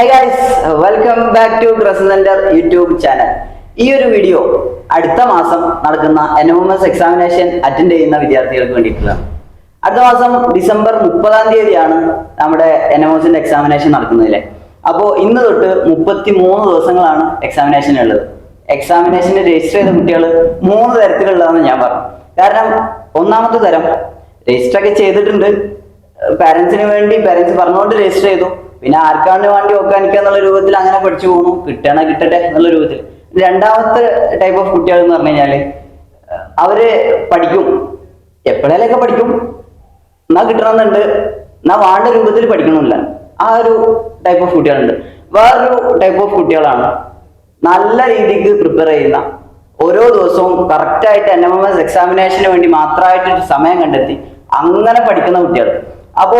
Hi guys welcome back to ക്രസൻഡർ YouTube channel ഈ ഒരു video അടുത്ത മാസം നടക്കുന്ന N M S examination attend ചെയ്യുന്ന വിദ്യാർത്ഥികൾക്ക് വേണ്ടിയിട്ടുള്ളതാണ്. അടുത്ത മാസം ഡിസംബർ മുപ്പതാം തീയതിയാണ് നമ്മുടെ എൻ എം എസിന്റെ എക്സാമിനേഷൻ നടക്കുന്നതിലെ. അപ്പോൾ ഇന്ന് തൊട്ട് മുപ്പത്തി മൂന്ന് ദിവസങ്ങളാണ് എക്സാമിനേഷൻ ഉള്ളത്. എക്സാമിനേഷന് രജിസ്റ്റർ ചെയ്ത കുട്ടികൾ മൂന്ന് തരത്തിലുള്ളതാണെന്ന് ഞാൻ പറഞ്ഞു. കാരണം ഒന്നാമത്തെ തരം രജിസ്റ്റർ ഒക്കെ ചെയ്തിട്ടുണ്ട്. പാരന്റ്സിന് വേണ്ടി പാരന്റ്സ് പറഞ്ഞുകൊണ്ട് രജിസ്റ്റർ ചെയ്തു. പിന്നെ ആർക്കാണ്ട് വേണ്ടി വെക്കാനിക്കുക എന്നുള്ള രൂപത്തിൽ അങ്ങനെ പഠിച്ചു പോകണു കിട്ടണ കിട്ടട്ടെ എന്നുള്ള രൂപത്തിൽ. രണ്ടാമത്തെ ടൈപ്പ് ഓഫ് കുട്ടികൾ എന്ന് പറഞ്ഞു കഴിഞ്ഞാൽ അവർ പഠിക്കും. എപ്പോഴേലൊക്കെ പഠിക്കും. എന്നാ കിട്ടണമെന്നുണ്ട്. എന്നാ വാണ്ട രൂപത്തിൽ പഠിക്കണമില്ല. ആ ഒരു ടൈപ്പ് ഓഫ് കുട്ടികളുണ്ട്. വേറൊരു ടൈപ്പ് ഓഫ് കുട്ടികളാണ്. നല്ല രീതിക്ക് പ്രിപ്പയർ ചെയ്യുന്ന ഓരോ ദിവസവും കറക്റ്റായിട്ട് എൻ എം എം എസ് എക്സാമിനേഷന് വേണ്ടി മാത്രമായിട്ട് സമയം കണ്ടെത്തി അങ്ങനെ പഠിക്കുന്ന കുട്ടികൾ. അപ്പോ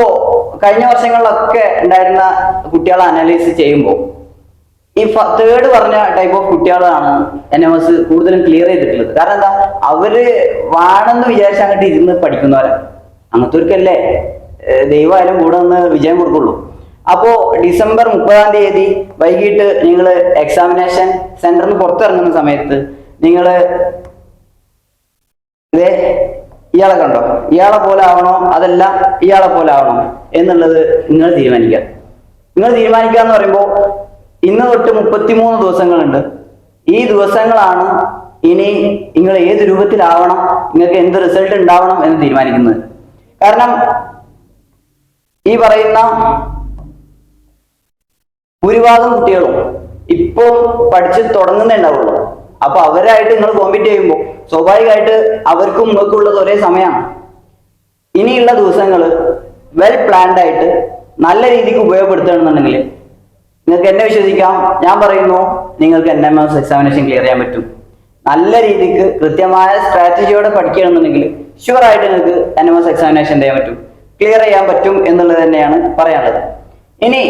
കഴിഞ്ഞ വർഷങ്ങളിലൊക്കെ ഉണ്ടായിരുന്ന കുട്ടികളെ അനലൈസ് ചെയ്യുമ്പോൾ ഈ തേർഡ് പറഞ്ഞ ടൈപ്പ് ഓഫ് കുട്ടികളാണ് എൻ എം എസ് കൂടുതലും ക്ലിയർ ചെയ്തിട്ടുള്ളത്. കാരണം എന്താ? അവർ വേണമെന്ന് വിചാരിച്ച് അങ്ങോട്ട് ഇരുന്ന് പഠിക്കുന്നവരാണ് അങ്ങനത്തെവർക്കല്ലേ ദൈവമായാലും കൂടെ നിന്ന് വിജയം കൊടുക്കുള്ളൂ. അപ്പോ ഡിസംബർ മുപ്പതാം തീയതി വൈകിട്ട് നിങ്ങൾ എക്സാമിനേഷൻ സെന്ററിൽ നിന്ന് പുറത്തിറങ്ങുന്ന സമയത്ത് നിങ്ങൾ ഇയാളെ കണ്ടോ? ഇയാളെ പോലെ ആവണോ? അതല്ല ഇയാളെ പോലെ ആവണോ. എന്നുള്ളത് നിങ്ങൾ തീരുമാനിക്കുക. നിങ്ങൾ തീരുമാനിക്കുക എന്ന് പറയുമ്പോൾ ഇന്ന് തൊട്ട് മുപ്പത്തിമൂന്ന് ദിവസങ്ങളുണ്ട്. ഈ ദിവസങ്ങളാണ് ഇനി നിങ്ങൾ ഏത് രൂപത്തിലാവണം നിങ്ങൾക്ക് എന്ത് റിസൾട്ട് ഉണ്ടാവണം എന്ന് തീരുമാനിക്കുന്നത്. കാരണം ഈ പറയുന്ന ഭൂരിഭാഗം കുട്ടികളും ഇപ്പോൾ പഠിച്ച് തുടങ്ങുന്നേ ഉണ്ടാവുള്ളൂ. അപ്പൊ അവരായിട്ട് നിങ്ങൾ കോമ്പീറ്റ് ചെയ്യുമ്പോൾ സ്വാഭാവികമായിട്ട് അവർക്കും നിങ്ങൾക്കുള്ളത് ഒരേ സമയമാണ്. ഇനിയുള്ള ദിവസങ്ങൾ വെൽ പ്ലാൻഡ് ആയിട്ട് നല്ല രീതിക്ക് ഉപയോഗപ്പെടുത്തുകയാണെന്നുണ്ടെങ്കിൽ നിങ്ങൾക്ക് എന്നെ വിശ്വസിക്കാം. ഞാൻ പറയുന്നു നിങ്ങൾക്ക് N M S examination clear ചെയ്യാൻ പറ്റും. നല്ല രീതിക്ക് കൃത്യമായ സ്ട്രാറ്റജിയോടെ പഠിക്കുകയാണെന്നുണ്ടെങ്കിൽ ഷുവർ ആയിട്ട് നിങ്ങൾക്ക് എൻ എം എസ് എക്സാമിനേഷൻ ചെയ്യാൻ പറ്റും. ക്ലിയർ ചെയ്യാൻ പറ്റും എന്നുള്ളത് തന്നെയാണ് പറയാനുള്ളത്. ഇനി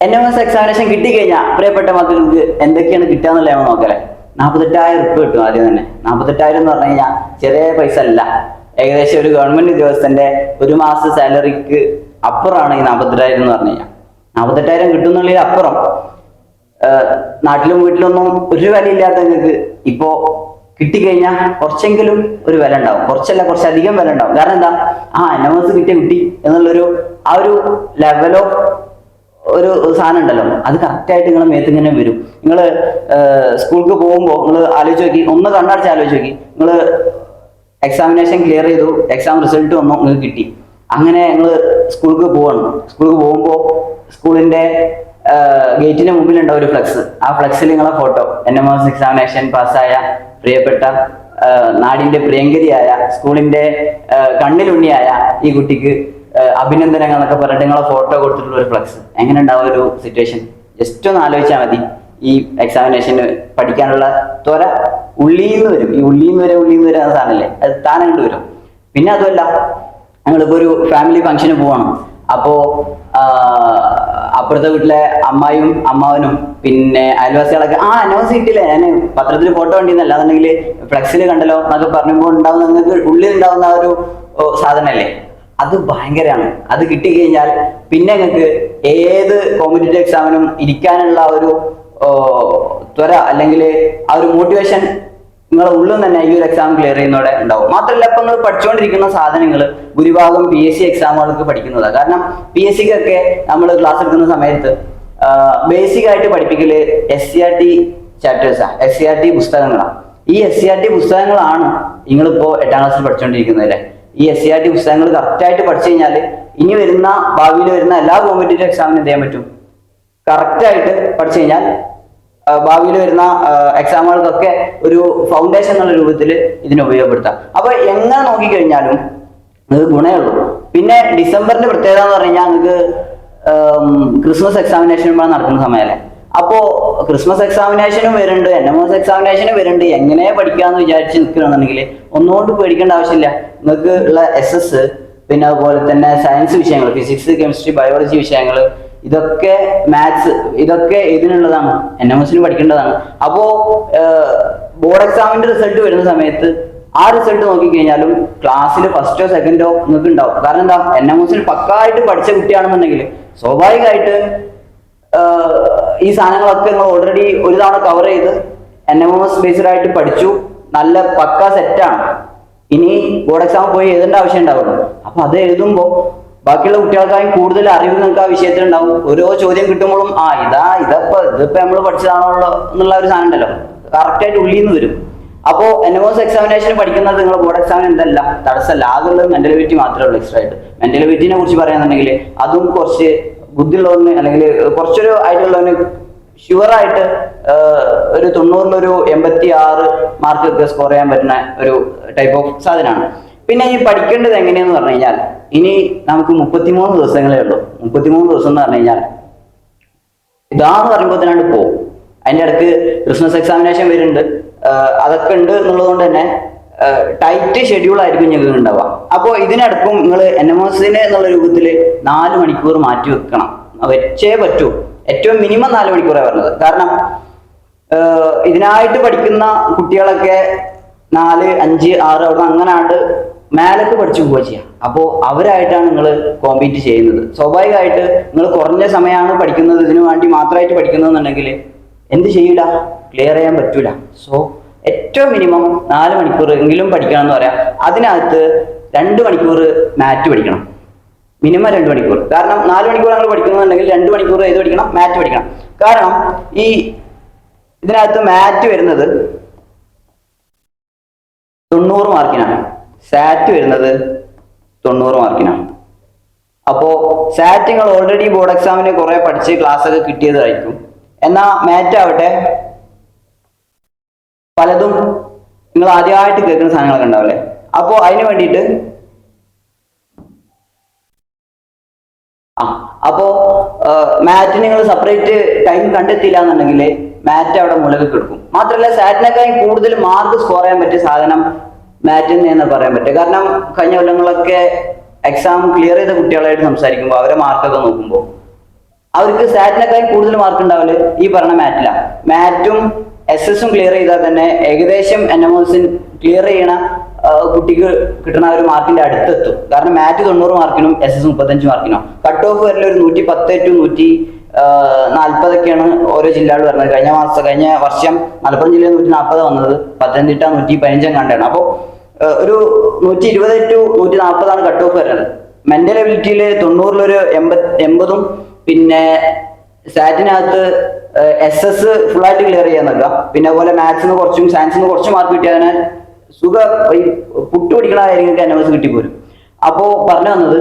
എൻ എം എസ് എക്സാമിനേഷൻ കിട്ടിക്കഴിഞ്ഞാൽ പ്രിയപ്പെട്ട മക്കൾക്ക് എന്തൊക്കെയാണ് കിട്ടുക എന്നുള്ളത് നമ്മൾ നോക്കല്ലേ നാൽപ്പത്തെട്ടായിരം ഉറുപ്പ് കിട്ടും ആദ്യം തന്നെ. നാൽപ്പത്തെട്ടായിരം എന്ന് പറഞ്ഞു കഴിഞ്ഞാൽ ചെറിയ പൈസ അല്ല. ഏകദേശം ഒരു ഗവൺമെന്റ് ഉദ്യോഗസ്ഥന്റെ ഒരു മാസ സാലറിക്ക് അപ്പുറമാണ് ഈ നാൽപ്പത്തെട്ടായിരം എന്ന് പറഞ്ഞു കഴിഞ്ഞാൽ നാൽപ്പത്തെട്ടായിരം കിട്ടുന്നുള്ളിൽ അപ്പുറം നാട്ടിലും വീട്ടിലൊന്നും ഒരു വിലയില്ലാത്ത നിങ്ങൾക്ക് ഇപ്പോ കിട്ടിക്കഴിഞ്ഞാൽ കുറച്ചെങ്കിലും ഒരു വില ഉണ്ടാവും. കുറച്ചല്ല കുറച്ചധികം വില ഉണ്ടാവും. കാരണം എന്താ? ആ എൻ എം എസ് കിട്ടിയ കുട്ടി എന്നുള്ളൊരു ആ ഒരു ലെവലോ ഒരു സാധനം ഉണ്ടല്ലോ. അത് കറക്റ്റായിട്ട് നിങ്ങളെ മേത്ത് ഇങ്ങനെ വരും. നിങ്ങൾ സ്കൂൾക്ക് പോകുമ്പോൾ നിങ്ങൾ ആലോചിച്ച് നോക്കി. ഒന്ന് കണ്ണടച്ച് ആലോചിച്ച് നോക്കി. നിങ്ങൾ എക്സാമിനേഷൻ ക്ലിയർ ചെയ്തു. എക്സാം റിസൾട്ട് വന്നു. നിങ്ങൾക്ക് കിട്ടി. അങ്ങനെ നിങ്ങൾ സ്കൂൾക്ക് പോവാണ്. സ്കൂൾക്ക് പോകുമ്പോൾ സ്കൂളിന്റെ ഗേറ്റിന് മുമ്പിൽ ഉണ്ടാവും ഒരു ഫ്ലെക്സ് ആ ഫ്ലക്സിൽ നിങ്ങളെ photo N M S examination പാസ്സായ പ്രിയപ്പെട്ട നാടിന്റെ പ്രിയങ്കരിയായ സ്കൂളിന്റെ കണ്ണിലുണ്ണിയായ ഈ കുട്ടിക്ക് അഭിനന്ദനങ്ങൾ എന്നൊക്കെ പറഞ്ഞിട്ട് നിങ്ങളെ ഫോട്ടോ കൊടുത്തിട്ടുള്ള ഒരു ഫ്ലക്സ് എങ്ങനെ ഉണ്ടാവും ഒരു സിറ്റുവേഷൻ ജസ്റ്റ് ഒന്ന് ആലോചിച്ചാൽ മതി. ഈ എക്സാമിനേഷന് പഠിക്കാനുള്ള ത്വര ഉള്ളിന്ന് വരും. ഈ ഉള്ളിന്ന് വരെ ഉള്ളിന്ന് വരെ സാധനല്ലേ? അത് താനങ്ങോട്ട് വരും. പിന്നെ അതുമല്ല ഞങ്ങളിപ്പോ ഒരു ഫാമിലി ഫംഗ്ഷന് പോവാണ്. അപ്പോ അപ്പുറത്തെ വീട്ടിലെ അമ്മായും അമ്മാവനും പിന്നെ അയൽവാസികളൊക്കെ ആ അനൗൺസ് കിട്ടിയില്ല ഞാൻ പത്രത്തിൽ ഫോട്ടോ കണ്ടിരുന്നല്ല അതുണ്ടെങ്കിൽ ഫ്ലെക്സിൽ കണ്ടല്ലോ എന്നൊക്കെ പറഞ്ഞപ്പോൾ ഉണ്ടാവുന്ന നിങ്ങൾക്ക് ഉള്ളിൽ ഉണ്ടാവുന്ന ആ ഒരു ഓ, സാധനല്ലേ? അത് ഭയങ്കരമാണ്. അത് കിട്ടിക്കഴിഞ്ഞാൽ പിന്നെ നിങ്ങൾക്ക് ഏത് കോമ്പറ്റേറ്റീവ് എക്സാമിനും ഇരിക്കാനുള്ള ഒരു ത്വര അല്ലെങ്കിൽ ആ ഒരു മോട്ടിവേഷൻ നിങ്ങളെ ഉള്ളിൽ തന്നെ ഈ ഒരു എക്സാം ക്ലിയർ ചെയ്യുന്നതോടെ ഉണ്ടാവും. മാത്രമല്ല ഇപ്പൊ നിങ്ങൾ പഠിച്ചുകൊണ്ടിരിക്കുന്ന സാധനങ്ങൾ ഭൂരിഭാഗം പി എസ് സി എക്സാമുകൾക്ക് പഠിക്കുന്നതാണ് കാരണം പി എസ് സിക്കൊക്കെ നമ്മൾ ക്ലാസ് എടുക്കുന്ന സമയത്ത് ബേസിക് ആയിട്ട് പഠിപ്പിക്കൽ എസ് സി ആർ ടി ചാപ്റ്റേഴ്സാണ് എസ് സി ആർ ടി പുസ്തകങ്ങളാണ് ഈ എസ് സി ആർ ടി പുസ്തകങ്ങളാണ് നിങ്ങളിപ്പോ എട്ടാം ക്ലാസ്സിൽ പഠിച്ചുകൊണ്ടിരിക്കുന്നത് അല്ലേ ഈ എസ് സി ആർ ടി പുസ്തകങ്ങൾ കറക്റ്റായിട്ട് പഠിച്ചു കഴിഞ്ഞാൽ ഇനി വരുന്ന ഭാവിയിൽ വരുന്ന എല്ലാ കോമ്പറ്റേറ്റീവ് എക്സാമിനും എന്ത് ചെയ്യാൻ പറ്റും? കറക്റ്റായിട്ട് പഠിച്ചു കഴിഞ്ഞാൽ ഭാവിയിൽ വരുന്ന എക്സാമുകൾക്കൊക്കെ ഒരു ഫൗണ്ടേഷൻ എന്നുള്ള രൂപത്തിൽ ഇതിനെ ഉപയോഗപ്പെടുത്താം. അപ്പൊ എങ്ങനെ നോക്കിക്കഴിഞ്ഞാലും ഇത് ഗുണമുള്ളൂ പിന്നെ ഡിസംബറിന്റെ പ്രത്യേകത എന്ന് പറഞ്ഞു കഴിഞ്ഞാൽ നിങ്ങൾക്ക് ക്രിസ്മസ് എക്സാമിനേഷൻ നടക്കുന്ന സമയമല്ലേ അപ്പോ ക്രിസ്മസ് എക്സാമിനേഷനും വരുന്നുണ്ട് എൻ എം എസ് എക്സാമിനേഷനും വരുന്നുണ്ട് എങ്ങനെ പഠിക്കാന്ന് വിചാരിച്ച് നിൽക്കുകയാണെന്നുണ്ടെങ്കിൽ ഒന്നുകൊണ്ട് പേടിക്കേണ്ട ആവശ്യമില്ല. നിങ്ങൾക്ക് ഉള്ള എസ് എസ് പിന്നെ അതുപോലെ തന്നെ സയൻസ് വിഷയങ്ങൾ ഫിസിക്സ് കെമിസ്ട്രി ബയോളജി വിഷയങ്ങൾ ഇതൊക്കെ മാത്സ് ഇതൊക്കെ ഇതിനുള്ളതാണ്. എൻ എം എസിന് പഠിക്കേണ്ടതാണ്. അപ്പോ ബോർഡ് എക്സാമിന്റെ റിസൾട്ട് വരുന്ന സമയത്ത് ആ റിസൾട്ട് നോക്കിക്കഴിഞ്ഞാലും ക്ലാസ്സിൽ ഫസ്റ്റോ സെക്കൻഡോ നിങ്ങൾക്ക് ഉണ്ടാവും. കാരണം എന്താ? എൻ എം എസിൽ പക്കായിട്ട് പഠിച്ച കുട്ടിയാണെന്നുണ്ടെങ്കിൽ സ്വാഭാവികമായിട്ട് ഈ സാധനങ്ങളൊക്കെ നിങ്ങൾ ഓൾറെഡി ഒരു തവണ കവർ ചെയ്ത് N M M S based ആയിട്ട് പഠിച്ചു. നല്ല പക്ക സെറ്റാണ് ഇനി ബോർഡ് എക്സാം പോയി എഴുതേണ്ട ആവശ്യം ഉണ്ടാവുള്ളൂ അപ്പൊ അത് എഴുതുമ്പോൾ ബാക്കിയുള്ള കുട്ടികൾക്കായും കൂടുതൽ അറിവ് നിങ്ങൾക്ക് ആ വിഷയത്തിൽ ഉണ്ടാവും. ഓരോ ചോദ്യം കിട്ടുമ്പോഴും ആ ഇതാ ഇതപ്പോ ഇതിപ്പോ നമ്മൾ പഠിച്ചതാണല്ലോ എന്നുള്ള ഒരു സാധനം ഉണ്ടല്ലോ. കറക്റ്റായിട്ട് ഉള്ളിൽ നിന്ന് വരും. അപ്പോൾ എൻ എസ് എക്സാമിനേഷൻ പഠിക്കുന്നത് നിങ്ങൾ ബോർഡ് എക്സാമിന് എന്തല്ല തടസ്സമല്ല. ആകെയുള്ളത് മെന്റലിറ്റി മാത്രമേ ഉള്ളൂ എക്സ്ട്രാ ആയിട്ട്. മെന്റലിറ്റിനെ കുറിച്ച് പറയുന്നുണ്ടെങ്കിൽ അതും കുറച്ച് ബുദ്ധിയുള്ളവന് അല്ലെങ്കിൽ കുറച്ചൊരു ആയിട്ടുള്ളവന് ഷുവറായിട്ട് ഒരു തൊണ്ണൂറിലൊരു എൺപത്തി ആറ് മാർക്ക് ഒക്കെ സ്കോർ ചെയ്യാൻ പറ്റുന്ന ഒരു ടൈപ്പ് ഓഫ് സാധനമാണ്. പിന്നെ ഈ പഠിക്കേണ്ടത് എങ്ങനെയെന്ന് പറഞ്ഞു കഴിഞ്ഞാൽ ഇനി നമുക്ക് മുപ്പത്തിമൂന്ന് ദിവസങ്ങളേ ഉള്ളൂ. മുപ്പത്തിമൂന്ന് ദിവസം എന്ന് പറഞ്ഞു കഴിഞ്ഞാൽ ഇതാന്ന് പറയുമ്പോൾ തന്നെ പോകും അതിന്റെ ഇടയ്ക്ക് ക്രിസ്മസ് എക്സാമിനേഷൻ വരുന്നുണ്ട്. അതൊക്കെ ഉണ്ട് എന്നുള്ളത് കൊണ്ട് തന്നെ ടൈറ്റ് ഷെഡ്യൂൾ ആയിരിക്കും ഞങ്ങൾക്ക് ഉണ്ടാവുക അപ്പോൾ ഇതിനടക്കം നിങ്ങൾ എൻ എം എസിന് എന്നുള്ള രൂപത്തിൽ നാല് മണിക്കൂർ മാറ്റി വെക്കണം. വെച്ചേ പറ്റൂ. ഏറ്റവും മിനിമം നാല് മണിക്കൂറാണ് പറഞ്ഞത്. കാരണം ഇതിനായിട്ട് പഠിക്കുന്ന കുട്ടികളൊക്കെ നാല് അഞ്ച് ആറ് അവിടെ അങ്ങനാണ്ട് മേലേക്ക് പഠിച്ചു പോവുക ചെയ്യാം. അപ്പോൾ അവരായിട്ടാണ് നിങ്ങൾ കോമ്പീറ്റ് ചെയ്യുന്നത്. സ്വാഭാവികമായിട്ട് നിങ്ങൾ കുറഞ്ഞ സമയമാണ് പഠിക്കുന്നത്. ഇതിനു വേണ്ടി മാത്രമായിട്ട് പഠിക്കുന്നതെന്നുണ്ടെങ്കിൽ എന്ത് ചെയ്യൂല? ക്ലിയർ ചെയ്യാൻ പറ്റൂല. സോ ഏറ്റവും മിനിമം നാല് മണിക്കൂർ എങ്കിലും പഠിക്കണം എന്ന് പറയാം. അതിനകത്ത് രണ്ട് മണിക്കൂർ മാറ്റ് പഠിക്കണം. മിനിമം രണ്ട് മണിക്കൂർ. കാരണം നാല് മണിക്കൂർ നമ്മൾ പഠിക്കുന്നുണ്ടെങ്കിൽ രണ്ട് മണിക്കൂർ ഏത് പഠിക്കണം? മാറ്റ് പഠിക്കണം. കാരണം ഈ ഇതിനകത്ത് മാറ്റ് വരുന്നത് തൊണ്ണൂറ് മാർക്കിനാണ്. സാറ്റ് വരുന്നത് തൊണ്ണൂറ് മാർക്കിനാണ്. അപ്പോൾ സാറ്റ് നിങ്ങൾ ഓൾറെഡി ബോർഡ് എക്സാമിന് കുറെ പഠിച്ച് ക്ലാസ്സൊക്കെ കിട്ടിയതായിരിക്കും. എന്നാ മാറ്റ് ആവട്ടെ? പലതും നിങ്ങൾ ആദ്യമായിട്ട് കേൾക്കുന്ന സാധനങ്ങളൊക്കെ ഉണ്ടാവില്ലേ അപ്പോ അതിന് വേണ്ടിയിട്ട് ആ അപ്പോ മാറ്റ് നിങ്ങൾ സെപ്പറേറ്റ് ടൈം കണ്ടെത്തിയില്ല എന്നുണ്ടെങ്കിൽ മാറ്റ് അവിടെ മുളക് കിടക്കും. മാത്രമല്ല സാറ്റിനേക്കാളും കൂടുതൽ മാർക്ക് സ്കോർ ചെയ്യാൻ പറ്റിയ സാധനം മാറ്റിൽ എന്ന് പറയാൻ പറ്റും. കാരണം കഴിഞ്ഞ കൊല്ലങ്ങളൊക്കെ എക്സാം ക്ലിയർ ചെയ്ത കുട്ടികളായിട്ട് സംസാരിക്കുമ്പോൾ അവരെ മാർക്കൊക്കെ നോക്കുമ്പോൾ അവർക്ക് സാറ്റിനേക്കാളും കൂടുതൽ മാർക്ക് ഉണ്ടാവില്ല ഈ പറഞ്ഞ മാറ്റിലാണ് മാറ്റും എസ് എസും ക്ലിയർ ചെയ്താൽ തന്നെ ഏകദേശം എൻ എം എസിൻ ക്ലിയർ ചെയ്യണ കുട്ടിക്ക് കിട്ടുന്ന ഒരു മാർക്കിന്റെ അടുത്തെത്തും. കാരണം മാറ്റ് തൊണ്ണൂറ് മാർക്കിനും എസ് എസ് മുപ്പത്തഞ്ച് മാർക്കിനും. കട്ട് ഓഫ് വരൽ ഒരു നൂറ്റി പത്ത് ടു നൂറ്റി നാൽപ്പതൊക്കെയാണ് ഓരോ ജില്ലകൾ വരുന്നത്. കഴിഞ്ഞ മാസം കഴിഞ്ഞ വർഷം മലപ്പുറം ജില്ലയിൽ നൂറ്റി നാൽപ്പത് വന്നത് പത്തനംതിട്ട നൂറ്റി പതിനഞ്ചും കണ്ടാണ്. അപ്പോൾ ഒരു നൂറ്റി ഇരുപത് ടു നൂറ്റി നാൽപ്പതാണ് കട്ട് ഓഫ് വരുന്നത്. മെന്റൽ എബിലിറ്റിയിൽ തൊണ്ണൂറിലൊരു എൺപത് എൺപതും പിന്നെ സാറ്റിനകത്ത് എസ് എസ് ഫുള്ളായിട്ട് ക്ലിയർ ചെയ്യാൻ നിൽക്കുക പിന്നെ അതുപോലെ മാത്സിന് കുറച്ചും സയൻസിന് കുറച്ച് മാർക്ക് കിട്ടിയാൽ സുഖ. ഈ പുട്ട് പിടിക്കണ കാര്യങ്ങൾക്ക് എസ് കിട്ടിപ്പോരും. അപ്പോൾ പറഞ്ഞു വന്നത്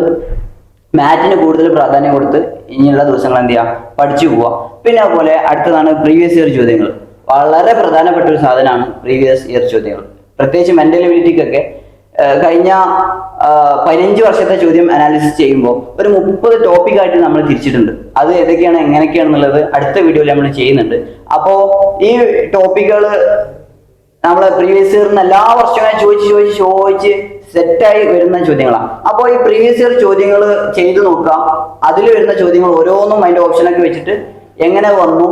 മാറ്റിന് കൂടുതൽ പ്രാധാന്യം കൊടുത്ത് ഇനിയുള്ള ദിവസങ്ങൾ എന്ത് ചെയ്യുക പഠിച്ചു പോവുക പിന്നെ അതുപോലെ അടുത്തതാണ് പ്രീവിയസ് ഇയർ ചോദ്യങ്ങൾ. വളരെ പ്രധാനപ്പെട്ട ഒരു സാധനമാണ് പ്രീവിയസ് ഇയർ ചോദ്യങ്ങൾ. പ്രത്യേകിച്ച് മെന്റൽ എബിലിറ്റിക്കൊക്കെ കഴിഞ്ഞ പതിനഞ്ച് വർഷത്തെ ചോദ്യം അനാലിസിസ് ചെയ്യുമ്പോൾ ഒരു മുപ്പത് ടോപ്പിക്കായിട്ട് നമ്മൾ തിരിച്ചിട്ടുണ്ട്. അത് ഏതൊക്കെയാണ് എങ്ങനെയൊക്കെയാണെന്നുള്ളത് അടുത്ത വീഡിയോയിൽ നമ്മൾ ചെയ്യുന്നുണ്ട്. അപ്പോൾ ഈ ടോപ്പിക്കുകൾ നമ്മൾ പ്രീവിയസ് ഇയറിന് എല്ലാ വർഷവും ചോദിച്ച് ചോദിച്ച് ചോദിച്ച് സെറ്റായി വരുന്ന ചോദ്യങ്ങളാണ്. അപ്പോൾ ഈ പ്രീവിയസ് ഇയർ ചോദ്യങ്ങൾ ചെയ്തു നോക്കാം. അതിൽ വരുന്ന ചോദ്യങ്ങൾ ഓരോന്നും അതിന്റെ ഓപ്ഷനൊക്കെ വെച്ചിട്ട് എങ്ങനെ വന്നു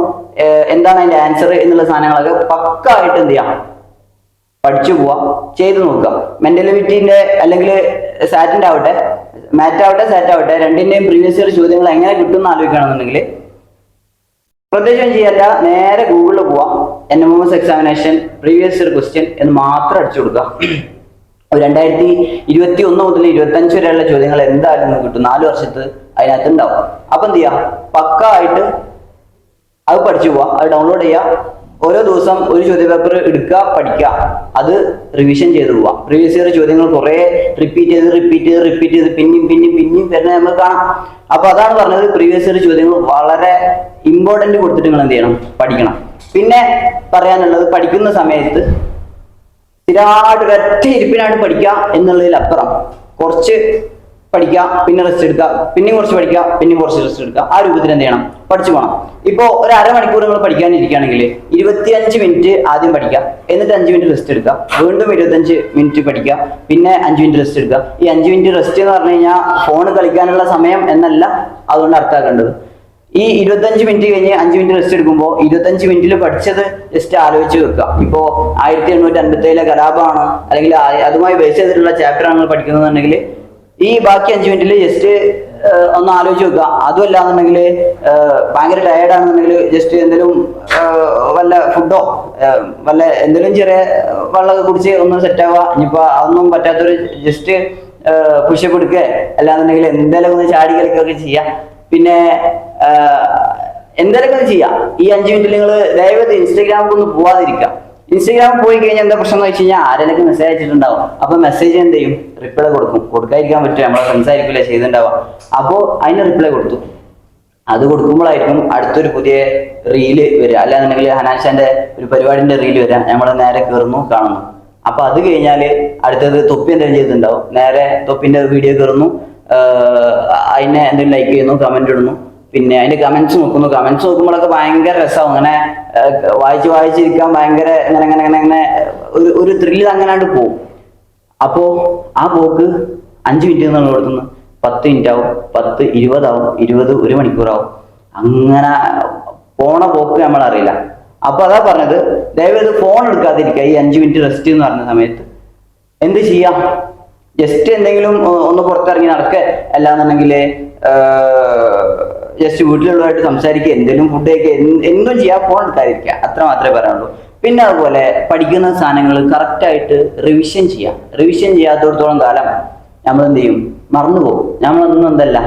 എന്താണ് അതിന്റെ ആൻസർ എന്നുള്ള സാധനങ്ങളൊക്കെ പക്കായിട്ട് എന്ത് ചെയ്യാം? പഠിച്ചു പോവാം. ചെയ്തു നോക്കുക. മെന്റലിറ്റിന്റെ അല്ലെങ്കിൽ സാറ്റിന്റെ ആവട്ടെ മാറ്റ് ആവട്ടെ സാറ്റ് ആവട്ടെ രണ്ടിന്റെയും പ്രീവിയസ് ഇയർ ചോദ്യങ്ങൾ എങ്ങനെ കിട്ടും എന്ന് ആലോചിക്കുകയാണെന്നുണ്ടെങ്കിൽ പ്രത്യേകം ചെയ്യല്ല നേരെ ഗൂഗിളിൽ പോവാം. N M S examination previous year question എന്ന് മാത്രം അടിച്ചു കൊടുക്കുക. രണ്ടായിരത്തി ഇരുപത്തി ഒന്ന് മുതൽ ഇരുപത്തി അഞ്ച് വരെയുള്ള ചോദ്യങ്ങൾ എന്തായാലും കിട്ടും. നാല് വർഷത്ത് അതിനകത്ത് ഉണ്ടാവും. അപ്പൊ എന്ത് ചെയ്യാം? പക്ക ആയിട്ട് അത് പഠിച്ചു പോവാം. അത് ഡൗൺലോഡ് ചെയ്യുക. ഓരോ ദിവസം ഒരു ചോദ്യ പേപ്പർ എടുക്കുക പഠിക്കുക. അത് റിവിഷൻ ചെയ്ത് പോവാം പ്രീവിയസ് ഇയർ ചോദ്യങ്ങൾ കുറെ റിപ്പീറ്റ് ചെയ്ത് റിപ്പീറ്റ് ചെയ്ത് റിപ്പീറ്റ് ചെയ്ത് പിന്നെയും പിന്നെയും പിന്നെയും വരുന്നത് നമ്മൾ കാണാം. അപ്പൊ അതാണ് പറഞ്ഞത് പ്രീവിയസ് ഇയർ ചോദ്യങ്ങൾ വളരെ ഇമ്പോർട്ടന്റ് കൊടുത്തിട്ട് നിങ്ങൾ എന്ത് ചെയ്യണം? പഠിക്കണം. പിന്നെ പറയാനുള്ളത് പഠിക്കുന്ന സമയത്ത് സ്ഥിരമായിട്ട് ഒരൊറ്റ ഇരിപ്പിനായിട്ട് പഠിക്കുക എന്നുള്ളതിലപ്പുറം കുറച്ച് പഠിക്കുക പിന്നെ റെസ്റ്റ് എടുക്കുക പിന്നെയും കുറച്ച് പഠിക്കുക പിന്നെയും കുറച്ച് റെസ്റ്റ് എടുക്കുക. ആ രൂപത്തിൽ എന്ത് ചെയ്യണം? പഠിച്ചു പോകണം ഇപ്പോൾ ഒരു അരമണിക്കൂർ നിങ്ങൾ പഠിക്കാനിരിക്കുകയാണെങ്കിൽ ഇരുപത്തിയഞ്ച് മിനിറ്റ് ആദ്യം പഠിക്കുക. എന്നിട്ട് അഞ്ച് മിനിറ്റ് റെസ്റ്റ് എടുക്കുക. വീണ്ടും ഇരുപത്തഞ്ച് മിനിറ്റ് പഠിക്കുക. പിന്നെ അഞ്ച് മിനിറ്റ് റെസ്റ്റ് എടുക്കുക. ഈ അഞ്ച് മിനിറ്റ് റെസ്റ്റ് എന്ന് പറഞ്ഞു കഴിഞ്ഞാൽ ഫോൺ കളിക്കാനുള്ള സമയം എന്നല്ല അതുകൊണ്ട് അർത്ഥമാക്കേണ്ടത്. ഈ ഇരുപത്തഞ്ച് മിനിറ്റ് കഴിഞ്ഞ് അഞ്ച് മിനിറ്റ് റെസ്റ്റ് എടുക്കുമ്പോൾ ഇരുപത്തഞ്ച് മിനിറ്റിൽ പഠിച്ചത് ജസ്റ്റ് ആലോചിച്ച് വെക്കുക. ഇപ്പോൾ ആയിരത്തി എണ്ണൂറ്റി അൻപത്തി ഏഴിലെ കലാപമാണ്. അല്ലെങ്കിൽ അതുമായി ബേസ് ചെയ്തിട്ടുള്ള ചാപ്റ്റർ ആണ് പഠിക്കുന്നതെന്നുണ്ടെങ്കിൽ ഈ ബാക്കി അഞ്ച് മിനിറ്റിൽ ജസ്റ്റ് ഒന്ന് ആലോചിച്ച് വെക്കുക അതുമല്ല എന്നുണ്ടെങ്കിൽ ഭയങ്കര ടയേർഡാണെന്നുണ്ടെങ്കിൽ ജസ്റ്റ് എന്തെങ്കിലും വല്ല ഫുഡോ വല്ല എന്തെങ്കിലും ചെറിയ വെള്ളമൊക്കെ കുടിച്ച് ഒന്ന് സെറ്റ് ആവുക. ഇനിയിപ്പോൾ അതൊന്നും പറ്റാത്തൊരു ജസ്റ്റ് പുഷപ്പ് എടുക്കുക. അല്ലാന്നുണ്ടെങ്കിൽ എന്തെങ്കിലും ഒന്ന് ചാടി കളിക്കുകയൊക്കെ ചെയ്യാം പിന്നെ എന്തെങ്കിലും ചെയ്യാം ഈ അഞ്ച് മിനിറ്റിൽ നിങ്ങൾ ദയവത് ഇൻസ്റ്റഗ്രാമിൽ ഒന്ന് പോവാതിരിക്കാം ഇൻസ്റ്റഗ്രാമിൽ പോയി കഴിഞ്ഞാൽ എന്താ പ്രശ്നം എന്ന് വെച്ച് കഴിഞ്ഞാൽ ആരെങ്കിലും മെസ്സേജ് അയച്ചിട്ടുണ്ടാവും. അപ്പൊ മെസ്സേജ് എന്ത് ചെയ്യും? റിപ്ലൈ കൊടുക്കും. കൊടുക്കാതിരിക്കാൻ പറ്റും നമ്മളെ ഫ്രണ്ട്സ് ആയിരിക്കില്ല ചെയ്തിട്ടുണ്ടാവുക. അപ്പോൾ അതിന് റിപ്ലൈ കൊടുത്തു. അത് കൊടുക്കുമ്പോഴായിരിക്കും അടുത്തൊരു പുതിയ റീൽ വരിക. അല്ലാന്നുണ്ടെങ്കിൽ ഹനാൻഷാന്റെ ഒരു പരിപാടിന്റെ റീൽ വരിക. നമ്മൾ നേരെ കയറുന്നു കാണുന്നു. അപ്പൊ അത് കഴിഞ്ഞാൽ അടുത്തത് തൊപ്പി എന്തെങ്കിലും ചെയ്തിട്ടുണ്ടാവും. നേരെ തൊപ്പിന്റെ വീഡിയോ കയറുന്നു അതിനെ എന്തെങ്കിലും ലൈക്ക് ചെയ്യുന്നു കമന്റ് ഇടുന്നു. പിന്നെ അതിന്റെ കമന്റ്സ് നോക്കുന്നു. കമന്റ്സ് നോക്കുമ്പോഴൊക്കെ ഭയങ്കര രസമാവും അങ്ങനെ വായിച്ച് വായിച്ചിരിക്കാൻ ഭയങ്കര ഇങ്ങനെ ഇങ്ങനെ ഇങ്ങനെ ഇങ്ങനെ ഒരു ഒരു ത്രില്ല് അങ്ങനാണ്ട് പോകും അപ്പോ ആ പോക്ക് അഞ്ച് മിനിറ്റ് എന്നുള്ള കൊടുക്കുന്നത്. പത്ത് മിനിറ്റ് ആവും പത്ത് ഇരുപതാവും ഇരുപത് ഒരു മണിക്കൂറാവും. അങ്ങനെ പോണ പോക്ക് നമ്മൾ അറിയില്ല അപ്പൊ അതാ പറഞ്ഞത് ദയവേത് ഫോൺ എടുക്കാതിരിക്കുക ഈ അഞ്ച് മിനിറ്റ് റെസ്റ്റ് എന്ന് പറഞ്ഞ സമയത്ത്. എന്ത് ചെയ്യാം? ജസ്റ്റ് എന്തെങ്കിലും ഒന്ന് പുറത്തിറങ്ങി നടക്കുക അല്ലാന്നുണ്ടെങ്കിൽ ജസ്റ്റ് വീട്ടിലുള്ളവരായിട്ട് സംസാരിക്കുക എന്തെങ്കിലും ഫുഡ് കഴിക്കുക എന്ത് എന്തും ചെയ്യാം ഫോൺ എടുക്കാതിരിക്കുക അത്ര മാത്രമേ പറയാനുള്ളൂ. പിന്നെ അതുപോലെ പഠിക്കുന്ന സാധനങ്ങൾ കറക്റ്റായിട്ട് റിവിഷൻ ചെയ്യാം റിവിഷൻ ചെയ്യാത്തടത്തോളം കാലം നമ്മൾ എന്ത് ചെയ്യും? മറന്നുപോകും നമ്മളൊന്നും എന്തല്ല?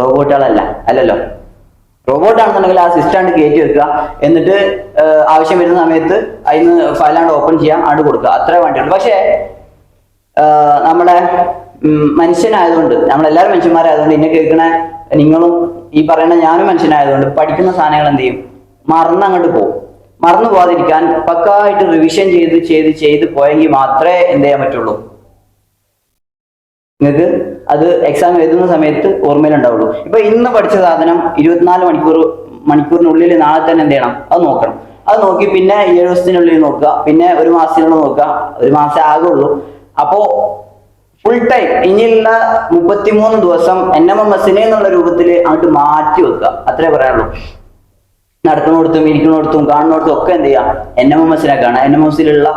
റോബോട്ടുകളല്ല. അല്ലല്ലോ? റോബോട്ട് ആണെന്നുണ്ടെങ്കിൽ ആ സിസ്റ്റാണ്ട് കയറ്റി വെക്കുക. എന്നിട്ട് ആവശ്യം വരുന്ന സമയത്ത് അതിന് ഫയലാണ്ട് ഓപ്പൺ ചെയ്യാം ആണ്ട് കൊടുക്കുക. അത്രേ വേണ്ടിയുള്ളൂ. പക്ഷേ നമ്മുടെ മനുഷ്യനായതുകൊണ്ട് നമ്മളെല്ലാവരും മനുഷ്യന്മാരായതുകൊണ്ട് ഇന്നെ കേൾക്കണ നിങ്ങളും ഈ പറയുന്ന ഞാനും മനുഷ്യനായതുകൊണ്ട് പഠിക്കുന്ന സാധനങ്ങൾ എന്ത് ചെയ്യും? മറന്ന് അങ്ങോട്ട് പോകും. മറന്നു പോകാതിരിക്കാൻ പക്കായിട്ട് റിവിഷൻ ചെയ്ത് ചെയ്ത് ചെയ്ത് പോയെങ്കിൽ മാത്രമേ എന്ത് ചെയ്യാൻ പറ്റുള്ളൂ? നിങ്ങൾക്ക് അത് എക്സാം എഴുതുന്ന സമയത്ത് ഓർമ്മയിലുണ്ടാവുള്ളൂ. ഇപ്പൊ ഇന്ന് പഠിച്ച സാധനം ഇരുപത്തിനാല് മണിക്കൂർ മണിക്കൂറിനുള്ളിൽ നാളെ തന്നെ എന്ത് ചെയ്യണം? അത് നോക്കണം. അത് നോക്കി പിന്നെ ഏഴ് ദിവസത്തിനുള്ളിൽ നോക്കുക. പിന്നെ ഒരു മാസത്തിനുള്ളിൽ നോക്കുക. ഒരു മാസം ആകുള്ളൂ. അപ്പോ ഫുൾ ടൈം ഇനിയുള്ള മുപ്പത്തിമൂന്ന് ദിവസം എൻ എം എം എസിനെ എന്നുള്ള രൂപത്തിൽ അങ്ങോട്ട് മാറ്റി വെക്കുക. അത്രേ പറയാനുള്ളൂ. നടക്കുന്നിടത്തും ഇരിക്കുന്നിടത്തും കാണുന്നിടത്തും ഒക്കെ എന്ത് ചെയ്യാം എൻ എം എം എസിനെ കാണാം എൻ എം എസിലുള്ള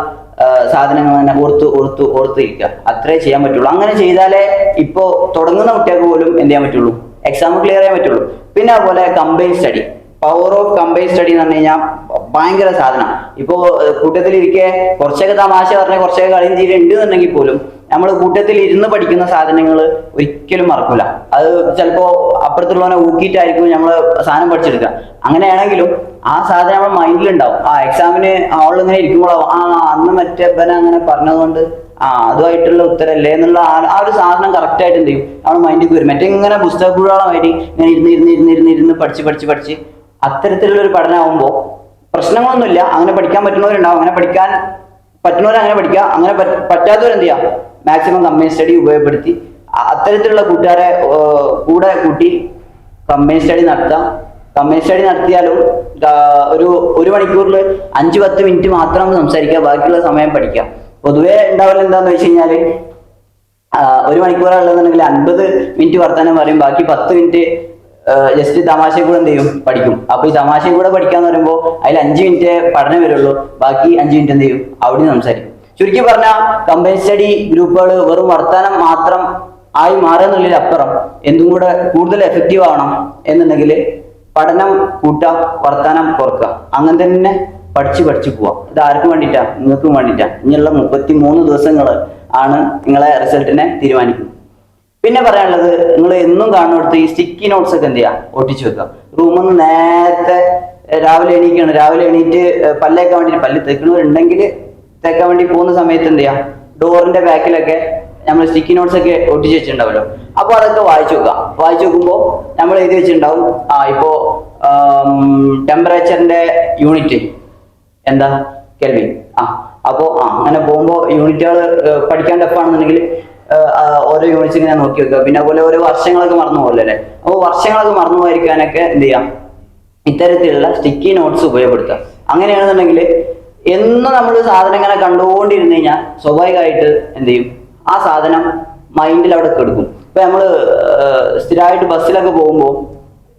സാധനങ്ങൾ തന്നെ ഓർത്ത് ഓർത്ത് ഓർത്ത് ഇരിക്കുക അത്രേ ചെയ്യാൻ പറ്റുള്ളൂ. അങ്ങനെ ചെയ്താലേ ഇപ്പോ തുടങ്ങുന്ന കുട്ടികൾക്ക് പോലും എന്ത് ചെയ്യാൻ പറ്റുള്ളൂ? എക്സാം ക്ലിയർ ചെയ്യാൻ പറ്റുള്ളൂ. പിന്നെ അതുപോലെ combine study power of combine study എന്ന് പറഞ്ഞു കഴിഞ്ഞാൽ ഭയങ്കര സാധനം. ഇപ്പോ കൂട്ടത്തിലിരിക്കെ കുറച്ചൊക്കെ തമാശ പറഞ്ഞ കുറച്ചൊക്കെ കളിയും ചെയ്തിട്ടുണ്ട് എന്നുണ്ടെങ്കിൽ പോലും നമ്മൾ കൂട്ടത്തിൽ ഇരുന്ന് പഠിക്കുന്ന സാധനങ്ങൾ ഒരിക്കലും മറക്കൂല. അത് ചിലപ്പോ അപ്പുറത്തുള്ളവനെ ഊക്കിയിട്ടായിരിക്കും നമ്മൾ സാധനം പഠിച്ചെടുക്കുക. അങ്ങനെയാണെങ്കിലും ആ സാധനം നമ്മുടെ മൈൻഡിൽ ഉണ്ടാവും ആ എക്സാമിന് ആളിങ്ങനെ ഇരിക്കുമ്പോഴാവും ആ അന്ന് മറ്റേ അങ്ങനെ പറഞ്ഞതുകൊണ്ട് ആ അതുമായിട്ടുള്ള ഉത്തരല്ലേ എന്നുള്ള ആ- ആ ഒരു സാധനം കറക്റ്റ് ആയിട്ട് എന്ത് ചെയ്യും? നമ്മുടെ മൈൻഡിൽ വരും. മറ്റേ ഇങ്ങനെ പുസ്തകപ്പുഴകളായിട്ട് ഇങ്ങനെ ഇരുന്ന് ഇരുന്ന് ഇരുന്ന് ഇരുന്ന് ഇരുന്ന് പഠിച്ച് പഠിച്ച് പഠിച്ച് അത്തരത്തിലുള്ള ഒരു പഠനമാകുമ്പോൾ പ്രശ്നങ്ങളൊന്നുമില്ല. അങ്ങനെ പഠിക്കാൻ പറ്റുന്നവരുണ്ടാവും. അങ്ങനെ പഠിക്കാൻ പറ്റുന്നവർ അങ്ങനെ പഠിക്കുക. അങ്ങനെ പറ്റാത്തവർ എന്ത് ചെയ്യുക മാക്സിമം കമ്പൈൻ സ്റ്റഡി ഉപയോഗപ്പെടുത്തി അത്തരത്തിലുള്ള കൂട്ടുകാരെ കൂടെ കൂട്ടി കമ്പൈൻ സ്റ്റഡി നടത്താം. കമ്പൈൻ സ്റ്റഡി നടത്തിയാലും ഒരു ഒരു മണിക്കൂറിൽ അഞ്ച് പത്ത് മിനിറ്റ് മാത്രം സംസാരിക്കുക. ബാക്കിയുള്ള സമയം പഠിക്കാം പൊതുവേ ഉണ്ടാവില്ല എന്താന്ന് വെച്ച് കഴിഞ്ഞാൽ ഒരു മണിക്കൂറാണ് ഉള്ളതെന്നുണ്ടെങ്കിൽ അൻപത് മിനിറ്റ് വർത്താനം പറയും. ബാക്കി പത്ത് മിനിറ്റ് ജസ്റ്റ് തമാശ കൂടെ എന്ത് ചെയ്യും? പഠിക്കും. അപ്പൊ ഈ തമാശയും കൂടെ പഠിക്കാന്ന് പറയുമ്പോൾ അതിൽ അഞ്ച് മിനിറ്റ് പഠനം വരുള്ളൂ. ബാക്കി അഞ്ച് മിനിറ്റ് എന്ത് ചെയ്യും? അവിടെ സംസാരിക്കും. ചുരുക്കി പറഞ്ഞ കമ്പൈൻ സ്റ്റഡി ഗ്രൂപ്പുകൾ വെറും വർത്തമാനം മാത്രം ആയി മാറുന്നുള്ളതിൽ അപ്പുറം എന്തും കൂടെ കൂടുതൽ എഫക്റ്റീവ് ആവണം എന്നുണ്ടെങ്കിൽ പഠനം കൂട്ടുക വർത്തമാനം കുറക്കുക. അങ്ങനെ തന്നെ പഠിച്ച് പഠിച്ച് പോവാം. ഇത് ആർക്കും വേണ്ടിയിട്ടാ? നിങ്ങൾക്കും വേണ്ടിയിട്ടാ. ഇനിയുള്ള മുപ്പത്തി മൂന്ന് ദിവസങ്ങൾ ആണ് നിങ്ങളെ റിസൾട്ടിനെ തീരുമാനിക്കും പിന്നെ പറയാനുള്ളത് നിങ്ങൾ എന്നും കാണുന്നിടത്ത് ഈ സ്റ്റിക്കി നോട്ട്സ് ഒക്കെ എന്ത് ചെയ്യുക ഒട്ടിച്ചു വെക്കുക. റൂമിൽ നിന്ന് നേരത്തെ രാവിലെ എണീക്കുകയാണ് രാവിലെ എണീറ്റ് പല്ലേക്കാൻ വേണ്ടി പല്ല് തേക്കണവരുണ്ടെങ്കിൽ തേക്കാൻ വേണ്ടി പോകുന്ന സമയത്ത് എന്ത് ചെയ്യാം ഡോറിന്റെ ബാക്കിലൊക്കെ നമ്മൾ സ്റ്റിക്കി നോട്ട്സ് ഒക്കെ ഒട്ടിച്ച് വെച്ചിട്ടുണ്ടാവല്ലോ. അപ്പോൾ അതൊക്കെ വായിച്ചു വെക്കുക. വായിച്ചു നോക്കുമ്പോൾ നമ്മൾ എഴുതി വെച്ചിട്ടുണ്ടാവും ആ ഇപ്പോ ടെമ്പറേച്ചറിന്റെ യൂണിറ്റ് എന്താ? കെൽവിൻ ആ അപ്പോ ആ അങ്ങനെ പോകുമ്പോൾ യൂണിറ്റുകൾ പഠിക്കാൻ ടഫാണെന്നുണ്ടെങ്കിൽ ഓരോ യൂണിറ്റ്സ് ഇങ്ങനെ നോക്കി വെക്കുക. പിന്നെ അതുപോലെ ഓരോ വർഷങ്ങളൊക്കെ മറന്നു പോകല്ലോ അല്ലേ? അപ്പോൾ വർഷങ്ങളൊക്കെ മറന്നു പോയിരിക്കാനൊക്കെ എന്ത് ചെയ്യാം? ഇത്തരത്തിലുള്ള സ്റ്റിക്കി നോട്ട്സ് ഉപയോഗപ്പെടുത്തുക. അങ്ങനെയാണെന്നുണ്ടെങ്കിൽ എന്ന് നമ്മൾ സാധനം ഇങ്ങനെ കണ്ടുകൊണ്ടിരുന്നു കഴിഞ്ഞാൽ സ്വാഭാവികമായിട്ട് എന്ത് ചെയ്യും? ആ സാധനം മൈൻഡിൽ അവിടെ കെടുക്കും. ഇപ്പൊ നമ്മൾ സ്ഥിരമായിട്ട് ബസ്സിലൊക്കെ പോകുമ്പോൾ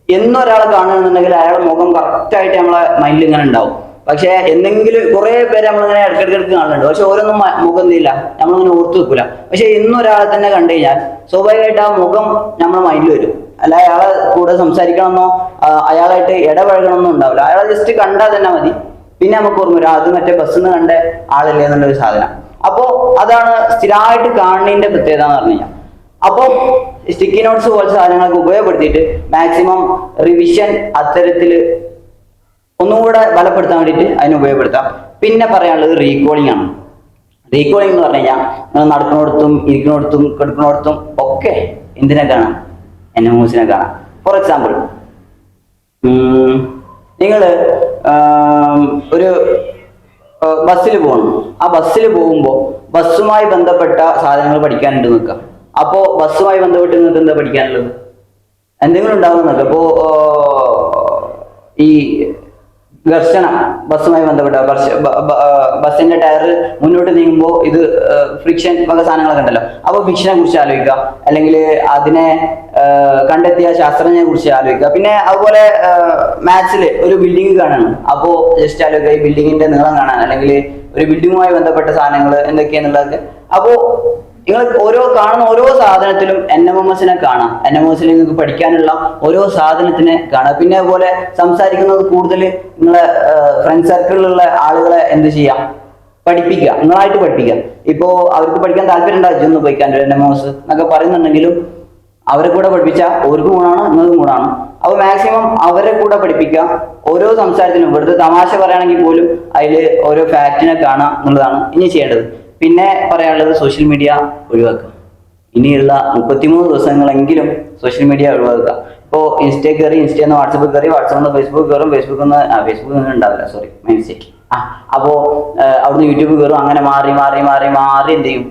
എന്നൊരാളെ കാണുകയാണെന്നുണ്ടെങ്കിൽ അയാളുടെ മുഖം കറക്റ്റായിട്ട് നമ്മളെ മൈൻഡിൽ ഇങ്ങനെ ഉണ്ടാവും. പക്ഷെ എന്തെങ്കിലും കുറെ പേര് നമ്മളിങ്ങനെ ഇടയ്ക്കിടയ്ക്ക് കാണുന്നുണ്ട്. പക്ഷെ ഓരോന്നും മ- മുഖം ഇല്ല നമ്മളിങ്ങനെ ഓർത്തു വെക്കൂല. പക്ഷെ ഇന്നും ഒരാളെ തന്നെ കണ്ടു കഴിഞ്ഞാൽ സ്വാഭാവികമായിട്ട് ആ മുഖം നമ്മുടെ മൈൻഡിൽ വരും. അല്ല അയാളെ കൂടെ സംസാരിക്കണമെന്നോ അയാളായിട്ട് ഇടപഴകണമെന്നോ ഉണ്ടാവില്ല. അയാളെ ജസ്റ്റ് കണ്ടാൽ തന്നെ മതി. പിന്നെ നമുക്ക് ഓർമ്മ വരും അത് മറ്റേ ബസ്സിൽ നിന്ന് കണ്ട ആളില്ലേ എന്നുള്ളൊരു സാധനം. അപ്പോൾ അതാണ് സ്ഥിരമായിട്ട് കാണുന്നതിന്റെ പ്രത്യേകത എന്ന് പറഞ്ഞു കഴിഞ്ഞാൽ. അപ്പോൾ സ്റ്റിക്കി നോട്ട്സ് പോലത്തെ സാധനങ്ങളൊക്കെ ഉപയോഗപ്പെടുത്തിയിട്ട് മാക്സിമം റിവിഷൻ അത്തരത്തിൽ ഒന്നും കൂടെ ബലപ്പെടുത്താൻ വേണ്ടിയിട്ട് അതിനെ ഉപയോഗപ്പെടുത്താം. പിന്നെ പറയാനുള്ളത് റീകോളിംഗ് ആണ്. റീകോളിംഗ് എന്ന് പറഞ്ഞു കഴിഞ്ഞാൽ നിങ്ങൾ നടക്കുന്നിടത്തും ഇരിക്കുന്നിടത്തും കിടക്കുന്നിടത്തും ഒക്കെ എന്തിനെ കാണാം? എൻ മൂസിനെ എസിനെ കാണാം ഫോർ എക്സാമ്പിൾ നിങ്ങൾ ഒരു ബസ്സിൽ പോകണം. ആ ബസ്സിൽ പോകുമ്പോൾ ബസ്സുമായി ബന്ധപ്പെട്ട സാധനങ്ങൾ പഠിക്കാനുണ്ട് നിൽക്കാം അപ്പോൾ ബസ്സുമായി ബന്ധപ്പെട്ട് നിങ്ങൾക്ക് എന്താ പഠിക്കാനുള്ളത്? എന്തെങ്കിലും ഉണ്ടാവും നോക്കാം അപ്പോൾ ഈ ഘർഷണം ബസ്സുമായി ബന്ധപ്പെട്ട. ബസ്സിന്റെ ടയർ മുന്നോട്ട് നീങ്ങുമ്പോൾ ഇത് ഫ്രിക്ഷൻ വക സാധനങ്ങളൊക്കെ ഉണ്ടല്ലോ. അപ്പോൾ ഫിക്ഷനെ കുറിച്ച് ആലോചിക്കുക. അല്ലെങ്കിൽ അതിനെ കണ്ടെത്തിയ ശാസ്ത്രജ്ഞനെ കുറിച്ച് ആലോചിക്കുക. പിന്നെ അതുപോലെ മാത്സിൽ ഒരു ബിൽഡിംഗ് കാണണം. അപ്പോൾ ജസ്റ്റ് ആലോചിക്കുക. ഈ ബിൽഡിങ്ങിന്റെ നീളം കാണാൻ അല്ലെങ്കിൽ ഒരു ബിൽഡിങ്ങുമായി ബന്ധപ്പെട്ട സാധനങ്ങൾ എന്തൊക്കെയാന്നുള്ളതൊക്കെ അപ്പോൾ നിങ്ങൾ ഓരോ കാണുന്ന ഓരോ സാധനത്തിലും എൻ എം എം എസിനെ കാണാം. എൻ എം എസിൽ നിങ്ങൾക്ക് പഠിക്കാനുള്ള ഓരോ സാധനത്തിനെ കാണാം. പിന്നെ അതുപോലെ സംസാരിക്കുന്നത് കൂടുതൽ നിങ്ങളെ ഫ്രണ്ട് സർക്കിളിലുള്ള ആളുകളെ എന്ത് ചെയ്യാം? പഠിപ്പിക്കുക. നിങ്ങളായിട്ട് പഠിപ്പിക്കുക. ഇപ്പോൾ അവർക്ക് പഠിക്കാൻ താല്പര്യം ഉണ്ടാവും ഇതൊന്ന് പോയിക്കാൻ എൻ എം എസ് എന്നൊക്കെ പറയുന്നുണ്ടെങ്കിലും അവരെ കൂടെ പഠിപ്പിച്ചാൽ അവർക്കും ഗുണമാണ് നിങ്ങൾക്കും ഗുണമാണ് അപ്പോൾ മാക്സിമം അവരെ കൂടെ പഠിപ്പിക്കുക. ഓരോ സംസാരത്തിനും ഇവിടുത്തെ തമാശ പറയുകയാണെങ്കിൽ പോലും അതിൽ ഓരോ ഫാക്റ്റിനെ കാണാം എന്നുള്ളതാണ് ഇനി ചെയ്യേണ്ടത്. പിന്നെ പറയാനുള്ളത് സോഷ്യൽ മീഡിയ ഒഴിവാക്കുക. ഇനിയുള്ള മുപ്പത്തിമൂന്ന് ദിവസങ്ങളെങ്കിലും സോഷ്യൽ മീഡിയ ഒഴിവാക്കുക. ഇപ്പോൾ ഇൻസ്റ്റേ കയറി ഇൻസ്റ്റയിൽ നിന്ന് വാട്സപ്പ് കയറി വാട്സപ്പിൽ നിന്ന് ഫേസ്ബുക്ക് കയറും ഫേസ്ബുക്കിൽ നിന്ന് ആ ഫേസ്ബുക്കിൽ നിന്ന് ഉണ്ടാവില്ല സോറി മിസ്റ്റേക്ക് ആ അപ്പോൾ അവിടുന്ന് യൂട്യൂബ് കയറും അങ്ങനെ മാറി മാറി മാറി മാറി എന്ത് ചെയ്യും?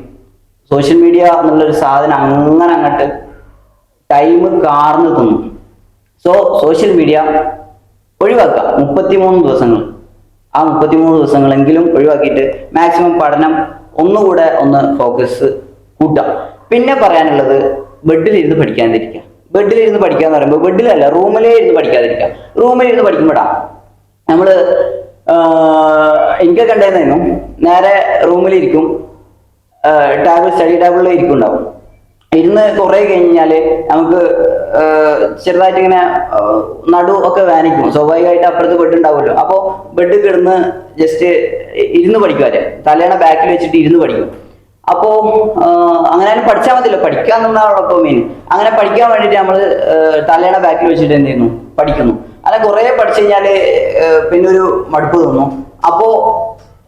സോഷ്യൽ മീഡിയ എന്നുള്ളൊരു സാധനം അങ്ങനെ അങ്ങോട്ട് ടൈം കാർന്നു തിന്നു. സോ സോഷ്യൽ മീഡിയ ഒഴിവാക്കുക. മുപ്പത്തിമൂന്ന് ദിവസങ്ങൾ. ആ മുപ്പത്തിമൂന്ന് ദിവസങ്ങളെങ്കിലും ഒഴിവാക്കിയിട്ട് മാക്സിമം പഠനം ഒന്നുകൂടെ ഒന്ന് ഫോക്കസ് കൂട്ടാം പിന്നെ പറയാനുള്ളത് ബെഡിലിരുന്ന് പഠിക്കാതിരിക്കുക. ബെഡിലിരുന്ന് പഠിക്കുക എന്ന് പറയുമ്പോൾ ബെഡിലല്ല റൂമിലേ ഇരുന്ന് പഠിക്കാതിരിക്കുക. റൂമിലിരുന്ന് പഠിക്കുമ്പോഴാ നമ്മൾ എനിക്ക് കണ്ടായിരുന്നു നേരെ റൂമിലിരിക്കും. ടേബിൾ സ്റ്റഡി ടേബിളിൽ ഇരിക്കുന്നുണ്ടാവും. ഇരുന്ന് കുറെ കഴിഞ്ഞാൽ നമുക്ക് ചെറുതായിട്ട് ഇങ്ങനെ നടു ഒക്കെ വേനിക്കും. സ്വാഭാവികമായിട്ട് അപ്പുറത്ത് ബെഡ് ഉണ്ടാവുമല്ലോ. അപ്പോൾ ബെഡ് കിടന്ന് ജസ്റ്റ് ഇരുന്ന് പഠിക്കുവാരെ തലേണ ബാക്കിൽ വെച്ചിട്ട് ഇരുന്ന് പഠിക്കും. അപ്പോ അങ്ങനെ പഠിച്ചാൽ മതിയല്ലോ. പഠിക്കാൻ നിന്നാണല്ലോ മെയിൻ അങ്ങനെ പഠിക്കാൻ വേണ്ടിയിട്ട് നമ്മൾ തലേണ ബാക്കിൽ വെച്ചിട്ട് എന്ത് ചെയ്യുന്നു? പഠിക്കുന്നു. അങ്ങനെ കുറെ പഠിച്ചു കഴിഞ്ഞാൽ പിന്നെ ഒരു മടുപ്പ് തോന്നും. അപ്പോ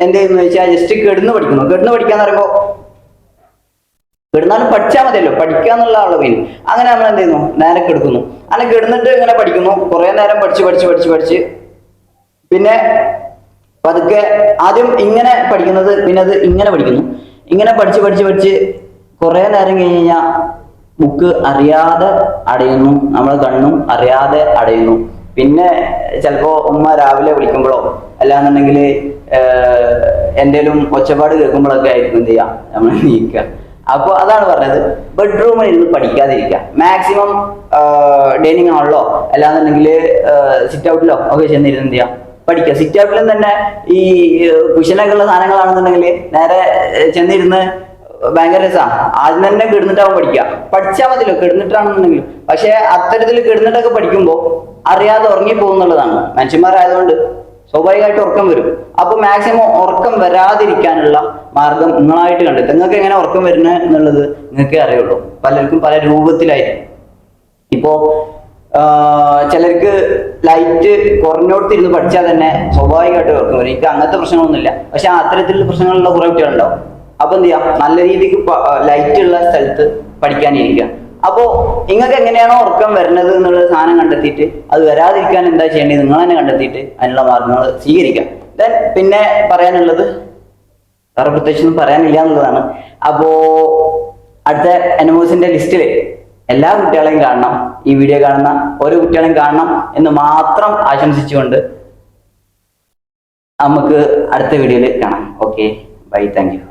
എന്ത് ചെയ്യുന്നു വെച്ചാൽ ജസ്റ്റ് കിടന്ന് പഠിക്കുന്നു. കിടന്ന് പഠിക്കാന്ന് പറയുമ്പോൾ കിടന്നാലും പഠിച്ചാൽ മതിയല്ലോ. പഠിക്കുക എന്നുള്ള അളവിൽ അങ്ങനെ നമ്മൾ എന്ത് ചെയ്യുന്നു? നേരെ കിടക്കുന്നു അങ്ങനെ കിടന്നിട്ട് ഇങ്ങനെ പഠിക്കുന്നു. കുറെ നേരം പഠിച്ച് പഠിച്ച് പഠിച്ച് പഠിച്ച്. പിന്നെ പതുക്കെ ആദ്യം ഇങ്ങനെ പഠിക്കുന്നത് പിന്നെ അത് ഇങ്ങനെ പഠിക്കുന്നു. ഇങ്ങനെ പഠിച്ച് പഠിച്ച് പഠിച്ച് കുറെ നേരം കഴിഞ്ഞ് കഴിഞ്ഞാൽ ബുക്ക് അറിയാതെ അടയുന്നു. നമ്മളെ കണ്ണും അറിയാതെ അടയുന്നു. പിന്നെ ചിലപ്പോ ഉമ്മ രാവിലെ വിളിക്കുമ്പോഴോ അല്ലാന്നുണ്ടെങ്കിൽ എന്തേലും ഒച്ചപ്പാട് കേൾക്കുമ്പോഴൊക്കെ ആയിരിക്കും എന്ത് ചെയ്യാം നമ്മൾ നീക്കുക. അപ്പോൾ അതാണ് പറഞ്ഞത്. ബെഡ്റൂമിൽ ഇരുന്ന് പഠിക്കാതിരിക്കുക. മാക്സിമം ഡൈനിങ് ഹാളിലോ അല്ലാന്നുണ്ടെങ്കിൽ സിറ്റ് ഔട്ടിലോ ഒക്കെ ചെന്നിരുന്ന് എന്ത് ചെയ്യാം? പഠിക്കുക. സിറ്റ് ഔട്ടിലും തന്നെ ഈ കുഷനൊക്കെ ഉള്ള സാധനങ്ങളാണെന്നുണ്ടെങ്കിൽ നേരെ ചെന്നിരുന്ന് ഭയങ്കര രസമാണ് ആദ്യം തന്നെ കിടന്നിട്ടാവും പഠിക്കുക. പഠിച്ചാൽ മതിയല്ലോ കിടന്നിട്ടാണെന്നുണ്ടെങ്കിലും. പക്ഷേ അത്തരത്തിൽ കിടന്നിട്ടൊക്കെ പഠിക്കുമ്പോൾ അറിയാതെ ഉറങ്ങിപ്പോകുന്നുള്ളതാണ്. മനുഷ്യന്മാരായതുകൊണ്ട്. സ്വാഭാവികമായിട്ട് ഉറക്കം വരും. അപ്പൊ മാക്സിമം ഉറക്കം വരാതിരിക്കാനുള്ള മാർഗം നിങ്ങളായിട്ട് കണ്ടെത്തുക. നിങ്ങൾക്ക് എങ്ങനെ ഉറക്കം വരുന്നത് എന്നുള്ളത് നിങ്ങൾക്കേ അറിയുള്ളൂ. പലർക്കും പല രൂപത്തിലായിരിക്കും. ഇപ്പോ ചിലർക്ക് ലൈറ്റ് കുറഞ്ഞോടത്തിരുന്ന് പഠിച്ചാൽ തന്നെ സ്വാഭാവികമായിട്ട് ഉറക്കം വരും. എനിക്ക് അങ്ങനത്തെ പ്രശ്നങ്ങളൊന്നുമില്ല. പക്ഷെ അത്തരത്തിലുള്ള പ്രശ്നങ്ങളുള്ള കുറെ കുട്ടികളുണ്ടാവും. അപ്പൊ എന്ത് ചെയ്യാം? നല്ല രീതിക്ക് ലൈറ്റ് ഉള്ള സ്ഥലത്ത് പഠിക്കാനിരിക്കുക. അപ്പോ നിങ്ങൾക്ക് എങ്ങനെയാണോ ഉറക്കം വരുന്നത് എന്നുള്ള സാധനം കണ്ടെത്തിയിട്ട് അത് വരാതിരിക്കാൻ എന്താ ചെയ്യേണ്ടത്? നിങ്ങൾ തന്നെ കണ്ടെത്തിയിട്ട് അതിനുള്ള മാർഗങ്ങൾ സ്വീകരിക്കാം ദെൻ പിന്നെ പറയാനുള്ളത് വേറെ പ്രത്യേകിച്ചൊന്നും പറയാനില്ല എന്നുള്ളതാണ്. അപ്പോ അടുത്ത അനിമോസിന്റെ ലിസ്റ്റിൽ എല്ലാ കുട്ടികളെയും കാണണം. ഈ വീഡിയോ കാണുന്ന ഓരോ കുട്ടികളെയും കാണണം എന്ന് മാത്രം ആശംസിച്ചുകൊണ്ട് നമുക്ക് അടുത്ത വീഡിയോയിൽ കാണാം. Okay bye thank you